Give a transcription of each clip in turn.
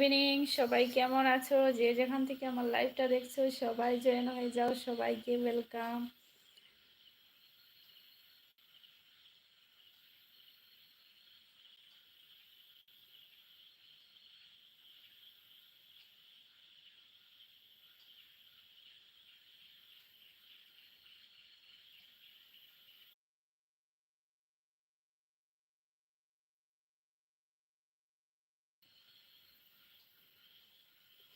Evening সবাই কেমন আছো? যে যেখান থেকে আমার লাইভটা দেখছ, সবাই জয়েন হয়ে যাও, সবাইকে ওয়েলকাম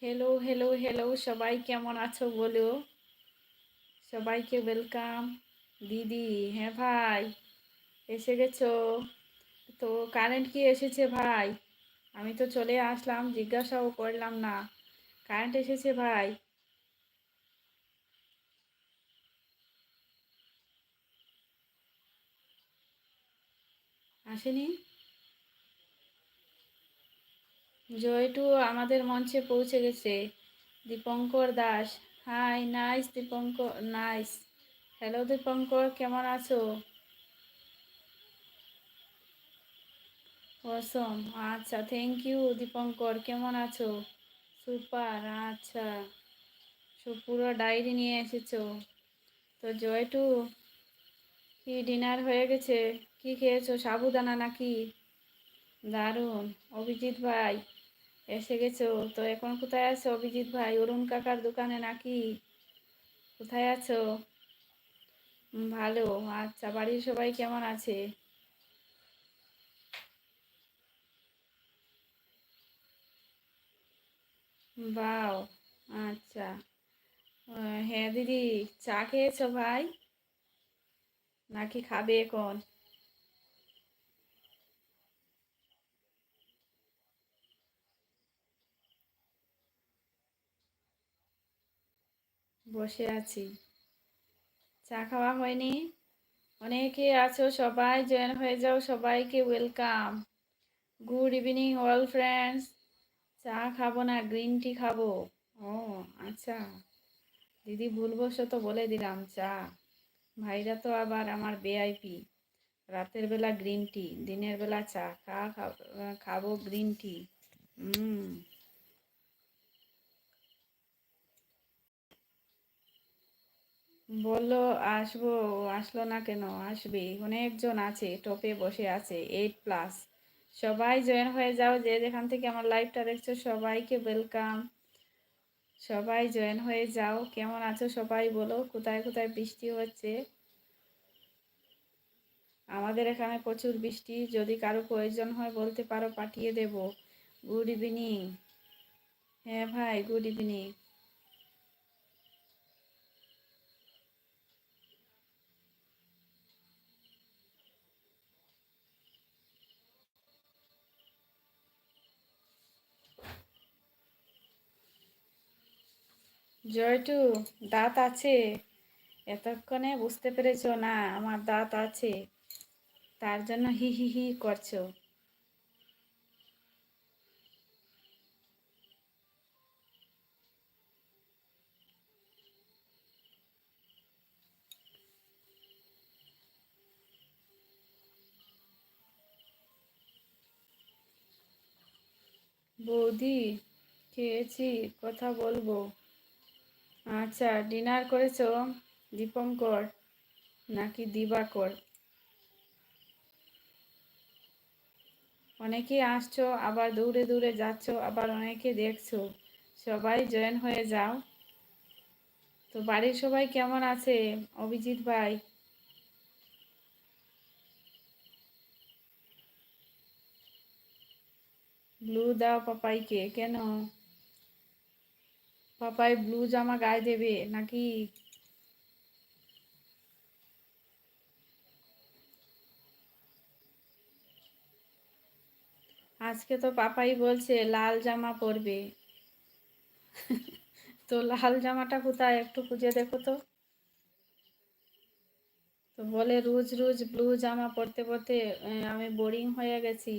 হ্যালো হ্যালো হ্যালো সবাই কেমন আছো বলো? সবাইকে ওয়েলকাম দিদি হ্যাঁ ভাই, এসে গেছো? তো কারেন্ট কি এসেছে ভাই? আমি তো চলে আসলাম, জিজ্ঞাসাও করলাম না। কারেন্ট এসেছে ভাই? আসেনি? জয়টু আমাদের মঞ্চে পৌঁছে গেছে। Dipankar Das, hi, nice Dipankar, nice. Hello Dipankar, কেমন আছো? অসম আচ্ছা থ্যাংক ইউ দীপঙ্কর, কেমন আছো? সুপার আচ্ছা। পুরো ডায়েরি নিয়ে এসেছ। তো জয়টু, কি ডিনার হয়ে গেছে? কি খেয়েছো? সাবুদানা নাকি? দারুণ, অভিজিৎ ভাই। এসে গেছো তো এখন কোথায় আছো অভিজিৎ ভাই? অরুণ কাকার দোকানে নাকি? কোথায় আছো ভালো। আচ্ছা বাড়ির সবাই কেমন আছে? বাও আচ্ছা। হ্যাঁ দিদি, চা খেয়েছো ভাই? নাকি খাবে এখন? বসে আছি। চা খাওয়া হয়নি? অনেকে আছো সবাই জয়েন হয়ে যাও, সবাইকে welcome good evening all friends চা খাব না গ্রিন টি খাব। ও আচ্ছা। দিদি ভুলবশত বলে দিলাম চা। ভাইরা তো আবার আমার বেআইপি রাতের বেলা গ্রিন টি দিনের বেলা চা খা খাব গ্রিন টি হুম বলল, আসব আসলো না কেন? আসবে। অনেকজন আছে, টপে বসে আছে এইট প্লাস সবাই জয়েন হয়ে যাও, যে যেখান থেকে আমার লাইভটা দেখছ, সবাইকে ওয়েলকাম সবাই জয়েন হয়ে যাও। কেমন আছো সবাই বলো, কোথায় কোথায় বৃষ্টি হচ্ছে? আমাদের এখানে প্রচুর বৃষ্টি, যদি কারও প্রয়োজন হয় বলতে পারো, পাঠিয়ে দেব। গুড ইভিনিং হ্যাঁ ভাই গুড ইভিনিং জয়টু, দাঁত আছে। এতক্ষণে বুঝতে পেরেছ না, আমার দাঁত আছে। তার জন্য হি হি হি করছ। বৌদি, খেয়েছি, কথা বলব। আচ্ছা ডিনার করেছ? দীপঙ্কর নাকি দিবাকর অনেকে আসছো, আবার দৌড়ে দূরে যাচ্ছ, আবার অনেকে দেখছ। সবাই জয়েন হয়ে যাও। তো বাড়ির সবাই কেমন আছে? অভিজিৎ ভাই? ব্লু দাও পাপাইকে, কেন? পাপাই ব্লু জামা গায়ে দেবে নাকি? আজকে তো পাপাই বলছে লাল জামা পরবে। তো লাল জামাটা কোথায় একটু খুঁজে দেখো তো। তো বলে রোজ রোজ ব্লু জামা পরতে পরতে আমি বোরিং হয়ে গেছি।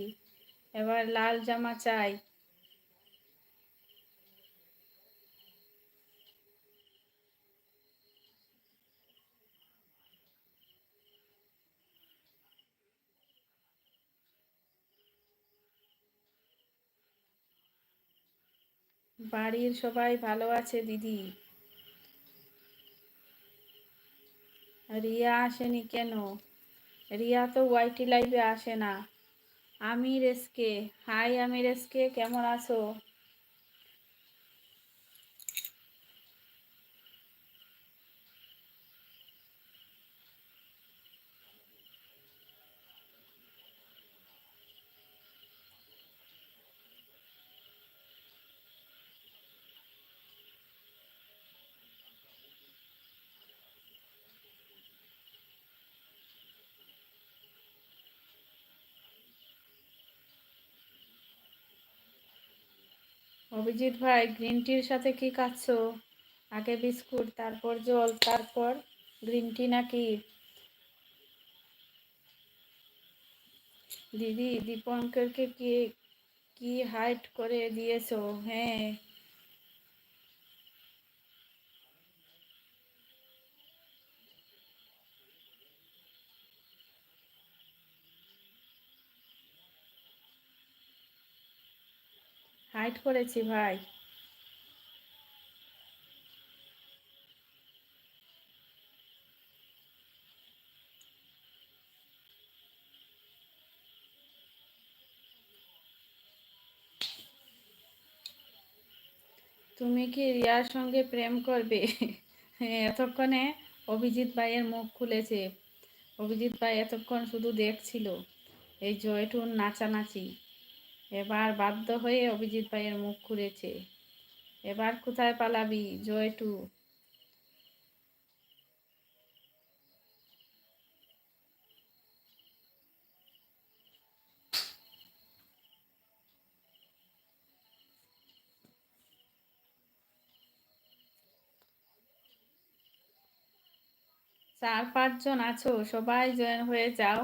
এবার লাল জামা চাই। বাড়ির সবাই ভালো আছে, দিদি? রিয়া আসেনি কেন? রিয়া তো ওয়াইটি লাইভে আসে না। Amir SK hi, Amir SK কেমন আছো? অভিজিৎ ভাই গ্রিন টির সাথে কি খাচ্ছো? আগে বিস্কুট, তারপর জল, তারপর গ্রিন টি নাকি? দিদি, দীপঙ্করকে কে, কি হাইট করে দিয়েছ? হ্যাঁ। হাইট করেছি ভাই। তুমি কি রিয়ার সঙ্গে প্রেম করবে? এতক্ষণে অভিজিৎ ভাইয়ের মুখ খুলেছে। অভিজিৎ ভাই এতক্ষণ শুধু দেখছিল। এই জয়টুন নাচানাচি। এবার বাধ্য হয়ে অভিজিৎ ভাইয়ের মুখ খুলেছে। এবার কোথায় পালাবি, জয়টু? চার পাঁচজন আছো, সবাই জয়েন হয়ে যাও।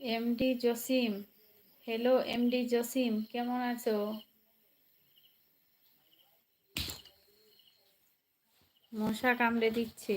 MD Jasim hello MD Jasim কেমন আছো? মশা কামড়ে দিচ্ছে।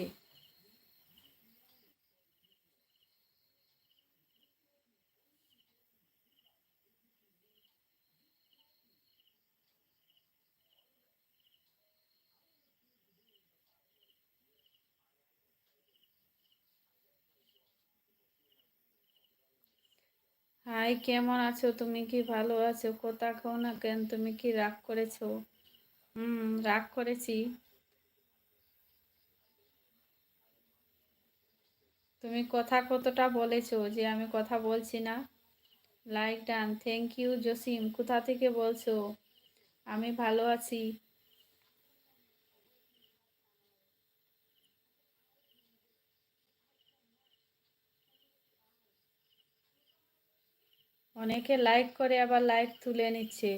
হাই, কেমন আছো? তুমি কি ভালো আছো? কথা খাও না কেন? তুমি কি রাগ করেছ? হুম, রাগ করেছি। তুমি কথা কতটা বলেছ যে আমি কথা বলছি না? Like done. Thank you, Jasim. কোথা থেকে বলছো? আমি ভালো আছি। অনেকে লাইক করে আবার লাইক তুলে নিচ্ছে।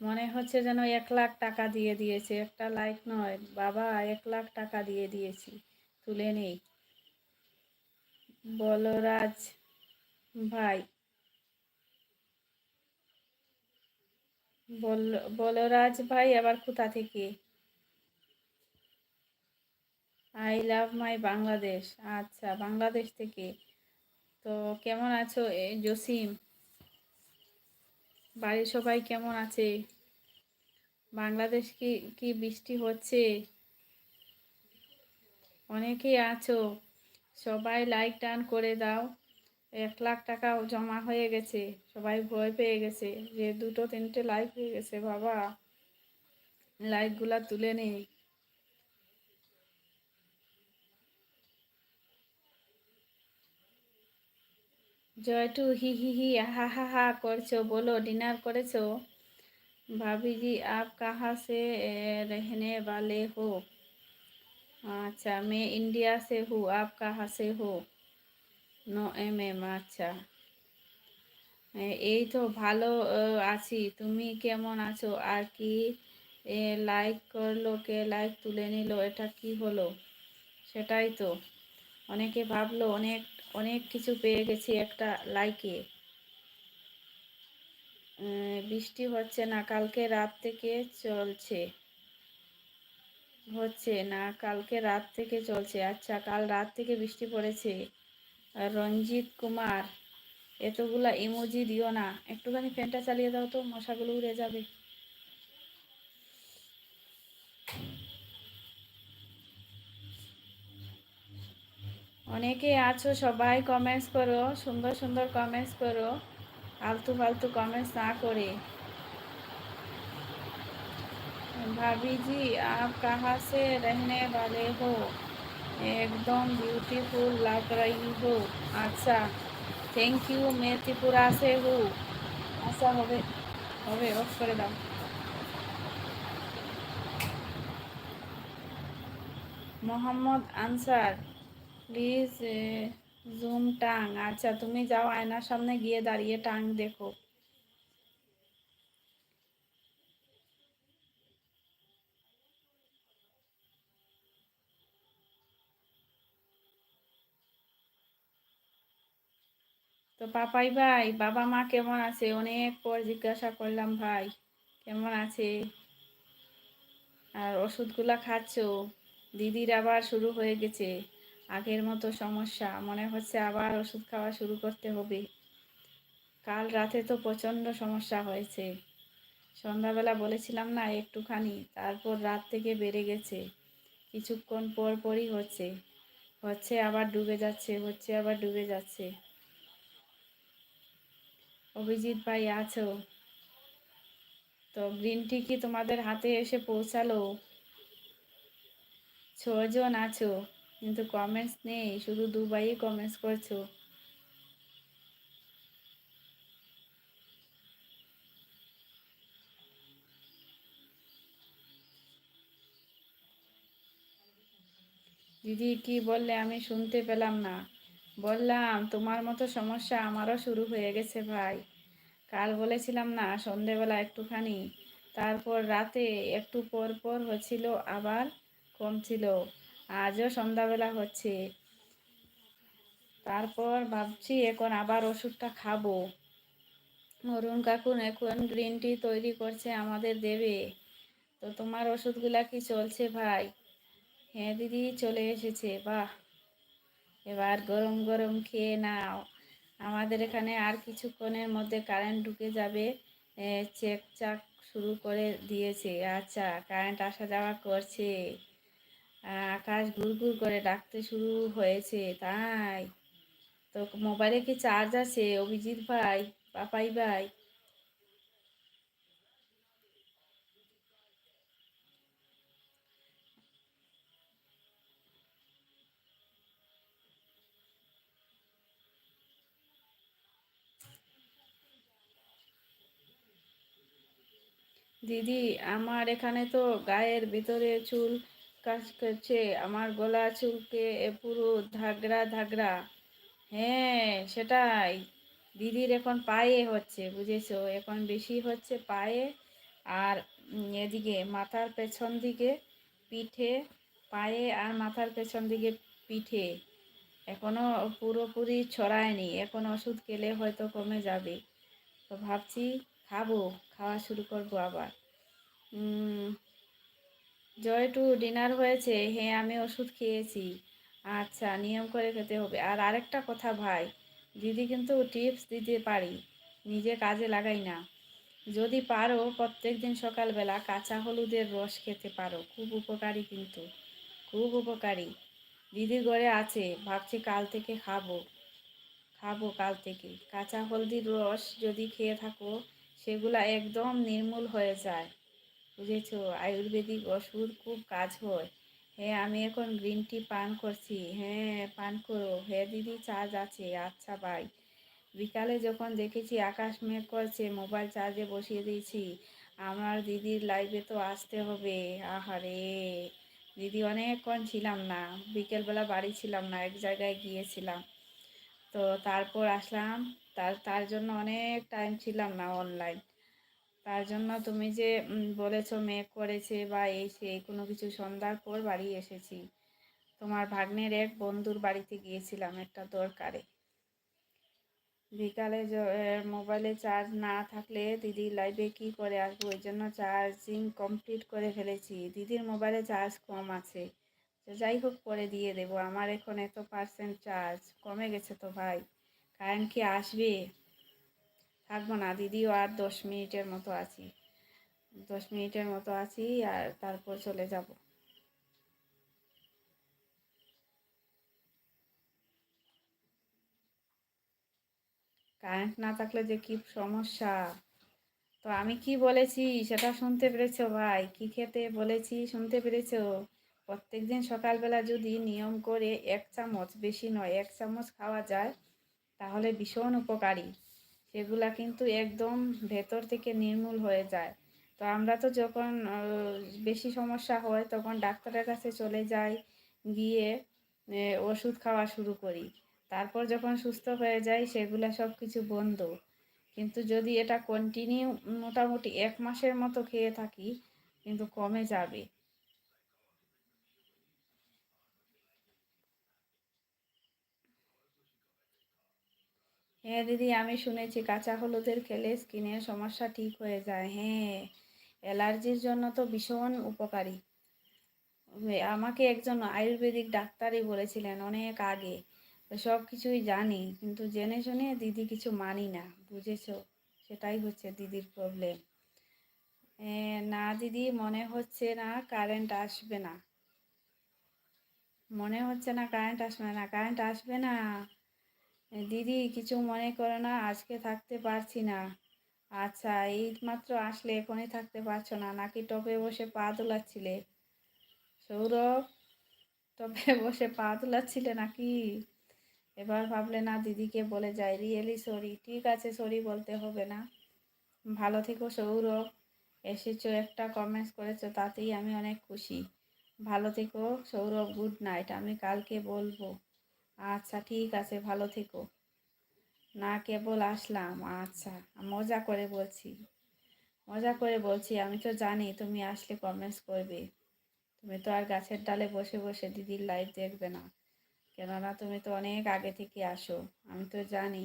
মনে হচ্ছে যেন এক লাখ টাকা দিয়ে দিয়েছে। একটা লাইক নয়। বাবা, এক লাখ টাকা দিয়ে দিয়েছি। তুলে নেই। বলরাজ ভাই, বল, বলরাজ ভাই আবার কোথা থেকে? আই লাভ মাই বাংলাদেশ আচ্ছা বাংলাদেশ থেকে। তো কেমন আছো জসিম? বাড়ির সবাই কেমন আছে? বাংলাদেশ কি কি বৃষ্টি হচ্ছে? অনেকেই আছো। সবাই লাইক টান করে দাও। এক লাখ টাকা জমা হয়ে গেছে। সবাই ভয় পেয়ে গেছে যে দুটো তিনটে লাইক হয়ে গেছে, বাবা। লাইকগুলা তুলে নেই। জয়টু হি হি হি হা হা হা করছো বলো ডিনার করেছো भाभी जी आप कहाँ से रहने वाले हो अच्छा मैं इंडिया से हूँ आप कहाँ से हो নো এম এম আচ্ছা এই তো ভালো আছি তুমি কেমন আছো আর কি লাইক করলো কে লাইক তুলে নিল এটা কি হলো সেটাই তো অনেকে ভাবলো অনেক অনেক কিছু পেয়ে গেছি একটা লাইকে বৃষ্টি হচ্ছে না, কালকে রাত থেকে চলছে। হচ্ছে না, কালকে রাত থেকে চলছে। আচ্ছা কাল রাত থেকে বৃষ্টি পড়েছে। রঞ্জিত কুমার, এতগুলা ইমোজি দিও না। একটুখানি ফ্যানটা চালিয়ে দাও তো, মশাগুলো উড়ে যাবে। অনেকে আছো, সবাই কমেন্টস করো, সুন্দর সুন্দর কমেন্টস করো, আলতু ফালতু কমেন্টস না করে। ভাবিজি, আপ आप कहाँ से হো? একদম বিউটিফুল লাগ ब्यूटीफुल হো। আচ্ছা থ্যাংক ইউ थैंक यू मैं त्रिपुरा से আচ্ছা হবে হবে অফ করে দাও। মোহাম্মদ আনসার প্লিজ জুম টাং। আচ্ছা তুমি যাও, আয়নার সামনে গিয়ে দাঁড়িয়ে টাং দেখো। তো পাপাই ভাই, বাবা মা কেমন আছে? অনেক পর জিজ্ঞাসা করলাম, ভাই, কেমন আছে? আর ওষুধগুলা খাচ্ছ? দিদির আবার শুরু হয়ে গেছে। আগের মতো সমস্যা। মনে হচ্ছে আবার ওষুধ খাওয়া শুরু করতে হবে। কাল রাতে তো প্রচণ্ড সমস্যা হয়েছে। সন্ধ্যাবেলা বলেছিলাম না একটুখানি, তারপর রাত থেকে বেড়ে গেছে। কিছুক্ষণ পর পরই হচ্ছে। হচ্ছে আবার ডুবে যাচ্ছে, হচ্ছে আবার ডুবে যাচ্ছে। অভিজিৎ ভাই আছো? তো গ্রিন টি কি তোমাদের হাতে এসে পৌঁছালো? ছজন আছো? কিন্তু কমেন্টস নেই, শুধু দুবাই কমেন্টস করছ। দিদি কি বললে আমি শুনতে পেলাম না। বললাম, তোমার মতো সমস্যা আমারও শুরু হয়ে গেছে ভাই। কাল বলেছিলাম না, সন্ধেবেলা একটুখানি। তারপর রাতে একটু পর পর হচ্ছিল, আবার কমছিল। আজও সন্ধ্যাবেলা হচ্ছে। তারপর ভাবছি এখন আবার ওষুধটা খাব। অরুণ কাকুন এখন গ্রিন টি তৈরি করছে আমাদের দেবে। তো তোমার ওষুধগুলা কি চলছে ভাই? হ্যাঁ দিদি চলে এসেছে, বাহ। এবার গরম গরম খেয়ে নাও। আমাদের এখানে আর কিছুক্ষণের মধ্যে কারেন্ট ঢুকে যাবে। চেক চাক শুরু করে দিয়েছে। আচ্ছা কারেন্ট আসা যাওয়া করছে। আকাশ ঘুরঘুর করে ডাকতে শুরু হয়েছে, তাই। তো মোবাইলে কি চার্জ আছে? অভিজিৎ ভাই, পাপাই ভাই। দিদি, আমার এখানে তো গায়ের ভিতরে চুল কাজ করছে। আমার গলা চুলকে পুরো ধাগড়া ধাগড়া। হ্যাঁ সেটাই। দিদির এখন পায়ে হচ্ছে, বুঝেছ? এখন বেশি হচ্ছে পায়ে। আর এদিকে মাথার পেছন দিকে পিঠে, পায়ে আর মাথার পেছন দিকে পিঠে। এখনও পুরোপুরি ছড়ায়নি। এখন ওষুধ খেলে হয়তো কমে যাবে। তো ভাবছি খাব, খাওয়া শুরু করব আবার। জয় টু ডিনার হয়েছে। হ্যাঁ আমি ওষুধ খেয়েছি। আচ্ছা নিয়ম করে খেতে হবে। আর আরেকটা কথা ভাই, দিদি কিন্তু টিপস দিতে পারি, নিজে কাজে লাগাই না। যদি পারো, প্রত্যেক দিন সকালবেলা কাঁচা হলুদের রস খেতে পারো। খুব উপকারী কিন্তু, খুব উপকারী। দিদির ঘরে আছে, ভাবছি কাল থেকে খাব খাব কাল থেকে। কাঁচা হলদির রস যদি খেয়ে থাকো, সেগুলা একদম নির্মূল হয়ে যায়। বুঝেছ? আয়ুর্বেদিক ওষুধ খুব কাজ হয়। হ্যাঁ আমি এখন গ্রিন টি পান করছি। হ্যাঁ পান করো। হ্যাঁ দিদি চার্জ আছে আচ্ছা ভাই বিকালে যখন দেখেছি আকাশ মেঘ করছে মোবাইল চার্জে বসিয়ে দিয়েছি। আমার দিদির লাইভে তো আসতে হবে। আহারে! দিদি অনেকক্ষণ ছিলাম না। বিকেলবেলা বাড়ি ছিলাম না, এক জায়গায় গিয়েছিলাম। তো তারপর আসলাম। তার তার জন্য অনেক টাইম ছিলাম না অনলাইন তার জন্য তুমি যে বলেছ মেঘ করেছে বা এই সেই কোনো কিছু সন্ধ্যার পর বাড়ি এসেছি। তোমার ভাগ্নের এক বন্ধুর বাড়িতে গিয়েছিলাম একটা দরকারে। বিকালে মোবাইলে চার্জ না থাকলে দিদি লাইভে কি করে আসব? ওই জন্য চার্জিং কমপ্লিট করে ফেলেছি। দিদির মোবাইলে চার্জ কম আছে। যাই হোক, পরে দিয়ে দেব। আমার এখন এত পার্সেন্ট চার্জ। কমে গেছে তো ভাই। কারেন্ট কি আসবে? থাকব না। দিদিও আর দশ মিনিটের মতো আছি। দশ মিনিটের মতো আছি আর তারপর চলে যাব। কারেন্ট না থাকলে যে কি সমস্যা? তো আমি কি বলেছি সেটা শুনতে পেরেছ ভাই? কি খেতে বলেছি শুনতে পেরেছ? প্রত্যেকদিন সকালবেলা যদি নিয়ম করে এক চামচ বেশি নয়, এক চামচ খাওয়া যায়, তাহলে ভীষণ উপকারী। সেগুলা কিন্তু একদম ভেতর থেকে নির্মূল হয়ে যায়। তো আমরা তো যখন বেশি সমস্যা হয় তখন ডাক্তারের কাছে চলে যাই, গিয়ে ওষুধ খাওয়া শুরু করি। তারপর যখন সুস্থ হয়ে যাই সেগুলা সব কিছু বন্ধ। কিন্তু যদি এটা কন্টিনিউ মোটামুটি এক মাসের মতো খেয়ে থাকি, কিন্তু কমে যাবে। হ্যাঁ দিদি, আমি শুনেছি কাঁচা হলুদের খেলে স্কিনের সমস্যা ঠিক হয়ে যায়। হ্যাঁ অ্যালার্জির জন্য তো ভীষণ উপকারী। আমাকে একজন আয়ুর্বেদিক ডাক্তারই বলেছিলেন অনেক আগে। সব কিছুই জানি, কিন্তু জেনে শুনে দিদি কিছু মানি না। বুঝেছ? সেটাই হচ্ছে দিদির প্রবলেম না দিদি, মনে হচ্ছে না কারেন্ট আসবে না। মনে হচ্ছে না কারেন্ট আসবে না। কারেন্ট আসবে না। দিদি কিছু মনে করো না, আজকে থাকতে পারছি না। আচ্ছা এই মাত্র আসলে এখনই থাকতে পারছ না, নাকি টপে বসে পা তোলাচ্ছিলে সৌরভ টপে বসে পা তোলাচ্ছিলে নাকি? এবার ভাবলে না, দিদিকে বলে যাই। রিয়েলি সরি ঠিক আছে সরি বলতে হবে না। ভালো থেকো সৌরভ, এসেছ, একটা কমেন্টস করেছ, তাতেই আমি অনেক খুশি। ভালো থেকো সৌরভ গুড নাইট আমি কালকে বলব। আচ্ছা ঠিক আছে, ভালো থেকো। না, কেবল আসলাম। আচ্ছা মজা করে বলছি। মজা করে বলছি, আমি তো জানি তুমি আসলে কমেন্টস করবে। তুমি তো আর গাছের ডালে বসে বসে দিদির লাইভ দেখবে না। কেননা তুমি তো অনেক আগে থেকে আসো, আমি তো জানি।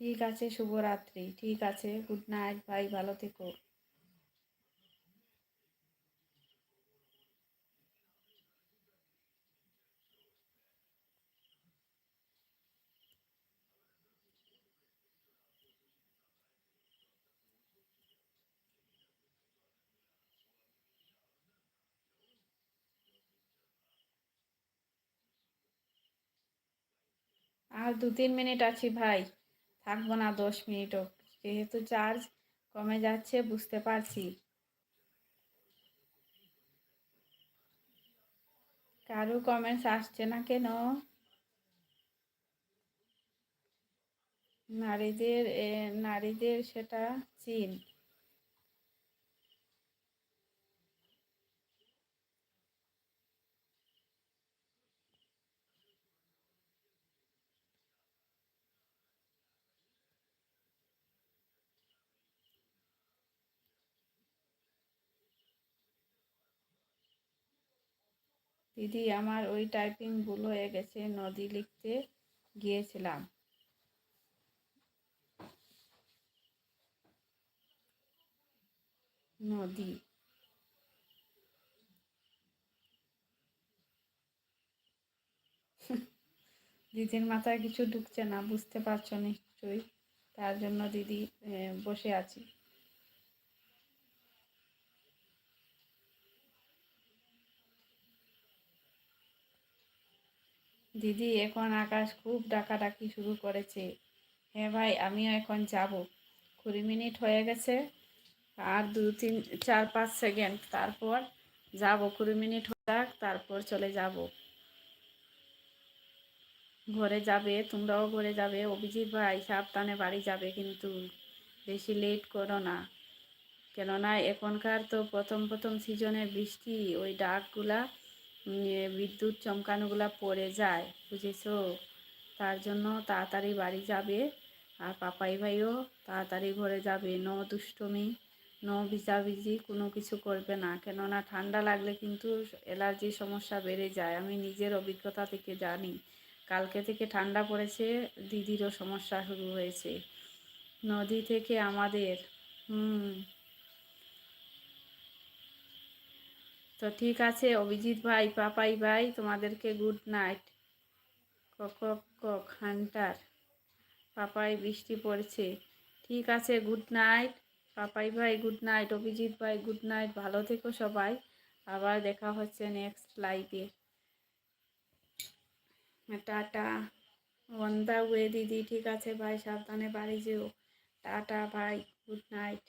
ঠিক আছে, শুভরাত্রি। ঠিক আছে গুড নাইট ভাই ভালো থেকো। আর দু তিন মিনিট আছি ভাই। থাকব না দশ মিনিটও। যেহেতু চার্জ কমে যাচ্ছে, বুঝতে পারছি। কারও কমেন্টস আসছে না কেন? নারীদের নারীদের সেটা চিন। দিদি, আমার ওই টাইপিং ভুল হয়ে গেছে, নদী লিখতে গিয়েছিলাম। নদী। দিদির মাথায় কিছু ঢুকছে না, বুঝতে পারছ নিশ্চয়ই, তার জন্য দিদি বসে আছি। দিদি, এখন আকাশ খুব ডাকাডাকি শুরু করেছে। হ্যাঁ ভাই, আমিও এখন যাব। কুড়ি মিনিট হয়ে গেছে, আর দু, তিন, চার, পাঁচ সেকেন্ড। তারপর যাব, কুড়ি মিনিট হয়ে যাক, তারপর চলে যাব। ঘরে যাবে, তোমরাও ঘরে যাবে। অভিজিৎ ভাই, সাবধানে বাড়ি যাবে কিন্তু। বেশি লেট করো না। কেননা এখনকার তো প্রথম প্রথম সিজনে বৃষ্টি, ওই ডাকগুলা বিদ্যুৎ চমকানোগুলো পড়ে যায়, বুঝেছ? তার জন্য তাড়াতাড়ি বাড়ি যাবে আর পাপাই ভাইও তাড়াতাড়ি ঘরে যাবে। ন দুষ্টমি, ন ভিজাভিজি কোনো কিছু করবে না। কেননা ঠান্ডা লাগলে কিন্তু অ্যালার্জির সমস্যা বেড়ে যায়। আমি নিজের অভিজ্ঞতা থেকে জানি। কালকে থেকে ঠান্ডা পড়েছে, দিদিরও সমস্যা শুরু হয়েছে। নদী থেকে আমাদের, হুম তো ঠিক আছে, অভিজিৎ ভাই, পাপাই ভাই, তোমাদেরকে গুড নাইট কক কক হান্টার পাপাই বৃষ্টি পড়ছে। ঠিক আছে গুড নাইট পাপাই ভাই গুড নাইট অভিজিৎ ভাই গুড নাইট ভালো থেকো সবাই। আবার দেখা হচ্ছে নেক্সট লাইভে টাটা। অন দা ওয়ে দিদি, ঠিক আছে ভাই, সাবধানে বাড়ি যেও। টাটা ভাই গুড নাইট